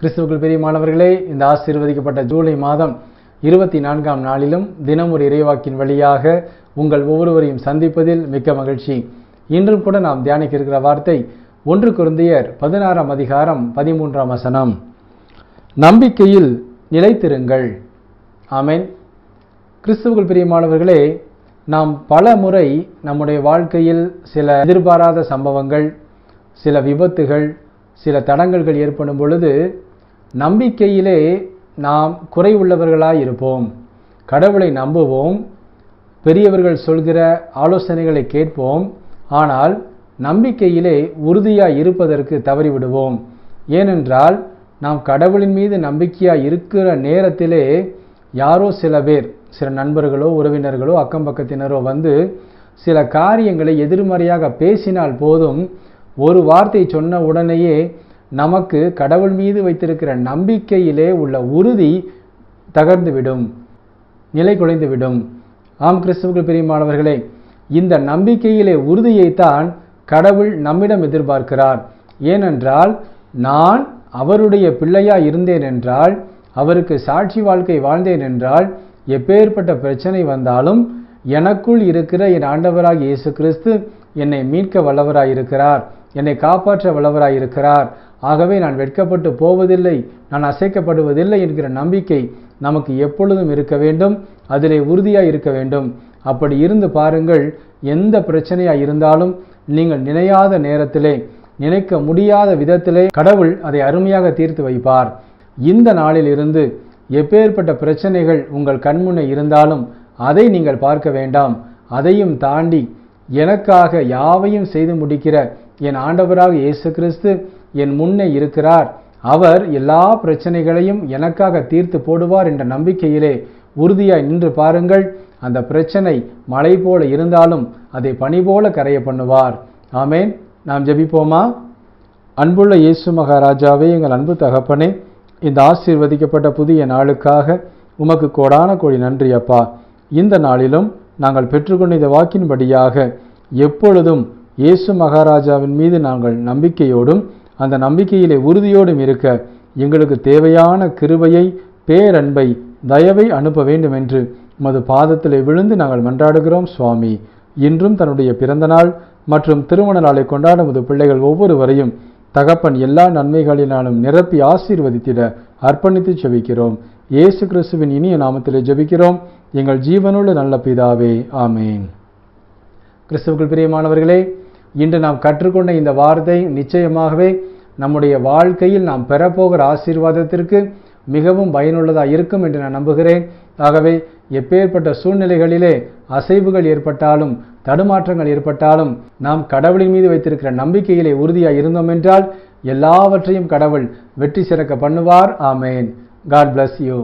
கிறிஸ்துவுக்குள் பிரியமானவர்களே இந்த ஆசீர்வதிக்கப்பட்ட ஜூலை மாதம் இருபத்தி நான்காம் நாளிலும் தினம் ஒரு இறைவாக்கின் வழியாக உங்கள் ஒவ்வொருவரையும் சந்திப்பதில் மிக்க மகிழ்ச்சி. இன்றும் கூட நாம் தியானிக்க இருக்கிற வார்த்தை ஒன்று குருந்தையர் பதினாறாம் அதிகாரம் பதிமூன்றாம் வசனம். நம்பிக்கையில் நிலைத்திருங்கள். ஆமேன். கிறிஸ்துவுக்குள் பிரியமானவர்களே நாம் பல முறை நம்முடைய வாழ்க்கையில் சில எதிர்பாராத சம்பவங்கள் சில விபத்துகள் சில தடங்கல்கள் ஏற்படும் பொழுது நம்பிக்கையிலே நாம் குறைவுள்ளவர்களாய் இருப்போம். கடவுளை நம்புவோம். பெரியவர்கள் சொல்கிற ஆலோசனைகளை கேட்போம். ஆனால் நம்பிக்கையிலே உறுதியாக இருப்பதற்கு தவறிவிடுவோம். ஏனென்றால் நாம் கடவுளின் மீது நம்பிக்கையாக இருக்கிற நேரத்திலே யாரோ சில பேர் சில நண்பர்களோ உறவினர்களோ அக்கம் பக்கத்தினரோ வந்து சில காரியங்களை எதிர்மறையாக பேசினால் போதும் ஒரு வார்த்தை சொன்ன உடனேயே நமக்கு கடவுள் மீது வைத்திருக்கிற நம்பிக்கையிலே உள்ள உறுதி தகர்ந்துவிடும். நிலை குலைந்துவிடும். ஆம் கிறிஸ்துவுக்கு பிரியமானவர்களே இந்த நம்பிக்கையிலே உறுதியைத்தான் கடவுள் நம்மிடம் எதிர்பார்க்கிறார். ஏனென்றால் நான் அவருடைய பிள்ளையா இருந்தேன் என்றால் அவருக்கு சாட்சி வாழ்க்கை வாழ்ந்தேன் என்றால் எப்பேற்பட்ட பிரச்சனை வந்தாலும் எனக்குள் இருக்கிற என் ஆண்டவராக இயேசு கிறிஸ்து என்னை மீட்க வல்லவராயிருக்கிறார். என்னை காப்பாற்ற வல்லவராயிருக்கிறார். ஆகவே நான் வெட்கப்பட்டு போவதில்லை. நான் அசைக்கப்படுவதில்லை என்கிற நம்பிக்கை நமக்கு எப்பொழுதும் இருக்க வேண்டும். அதிலே உறுதியாய் இருக்க வேண்டும். அப்படி இருந்து பாருங்கள் எந்த பிரச்சனையாக இருந்தாலும் நீங்கள் நினையாத நேரத்திலே நினைக்க முடியாத விதத்திலே கடவுள் அதை அருமையாக தீர்த்து வைப்பார். இந்த நாளில் இருந்து எப்பேற்பட்ட பிரச்சனைகள் உங்கள் கண்முன்னே இருந்தாலும் அதை நீங்கள் பார்க்க வேண்டாம். அதையும் தாண்டி எனக்காக யாவையும் செய்து முடிக்கிற என் ஆண்டவராக இயேசு கிறிஸ்து என் முன்னே இருக்கிறார். அவர் எல்லா பிரச்சனைகளையும் எனக்காக தீர்த்து போடுவார் என்ற நம்பிக்கையிலே உறுதியாய் நின்று பாருங்கள். அந்த பிரச்சனை மழை போல இருந்தாலும் அதை பனி போல கரைய பண்ணுவார். ஆமேன். நாம் ஜபிப்போமா? அன்புள்ள இயேசு மகாராஜாவே எங்கள் அன்பு தகப்பனே இந்த ஆசீர்வதிக்கப்பட்ட புதிய நாளுக்காக உமக்கு கோடான கோடி நன்றி அப்பா. இந்த நாளிலும் நாங்கள் பெற்றுக்கொண்ட இந்த வாக்கின்படியாக எப்பொழுதும் இயேசு மகாராஜாவின் மீது நாங்கள் நம்பிக்கையோடும் அந்த நம்பிக்கையிலே உறுதியோடும் இருக்க எங்களுக்கு தேவையான கிருபையை பேரன்பை தயவை அனுப்ப வேண்டும் என்று உமது பாதத்திலே விழுந்து நாங்கள் மன்றாடுகிறோம் சுவாமி. இன்றும் தன்னுடைய பிறந்த நாள் மற்றும் திருமண நாளை கொண்டாடும் உமது பிள்ளைகள் ஒவ்வொருவரையும் தகப்பன் எல்லா நன்மைகளினாலும் நிரப்பி ஆசீர்வதித்திட அர்ப்பணித்து ஜெபிக்கிறோம் இயேசு கிறிஸ்துவின் இனிய நாமத்திலே ஜெபிக்கிறோம். எங்கள் ஜீவனுள்ள நல்ல பிதாவே ஆமேன். கிறிஸ்துவுக்குள் பிரியமானவர்களே இன்று நாம் கற்றுக்கொண்ட இந்த வார்த்தை நிச்சயமாகவே நம்முடைய வாழ்க்கையில் நாம் பெறப்போகிற ஆசீர்வாதத்திற்கு மிகவும் பயனுள்ளதாக இருக்கும் என்று நான் நம்புகிறேன். ஆகவே எப்பேற்பட்ட சூழ்நிலைகளிலே அசைவுகள் ஏற்பட்டாலும் தடுமாற்றங்கள் ஏற்பட்டாலும் நாம் கடவுளின் மீது வைத்திருக்கிற நம்பிக்கையிலே உறுதியாக இருந்தோம் என்றால் எல்லாவற்றையும் கடவுள் வெற்றி சிறக்க பண்ணுவார். ஆமேன். God bless you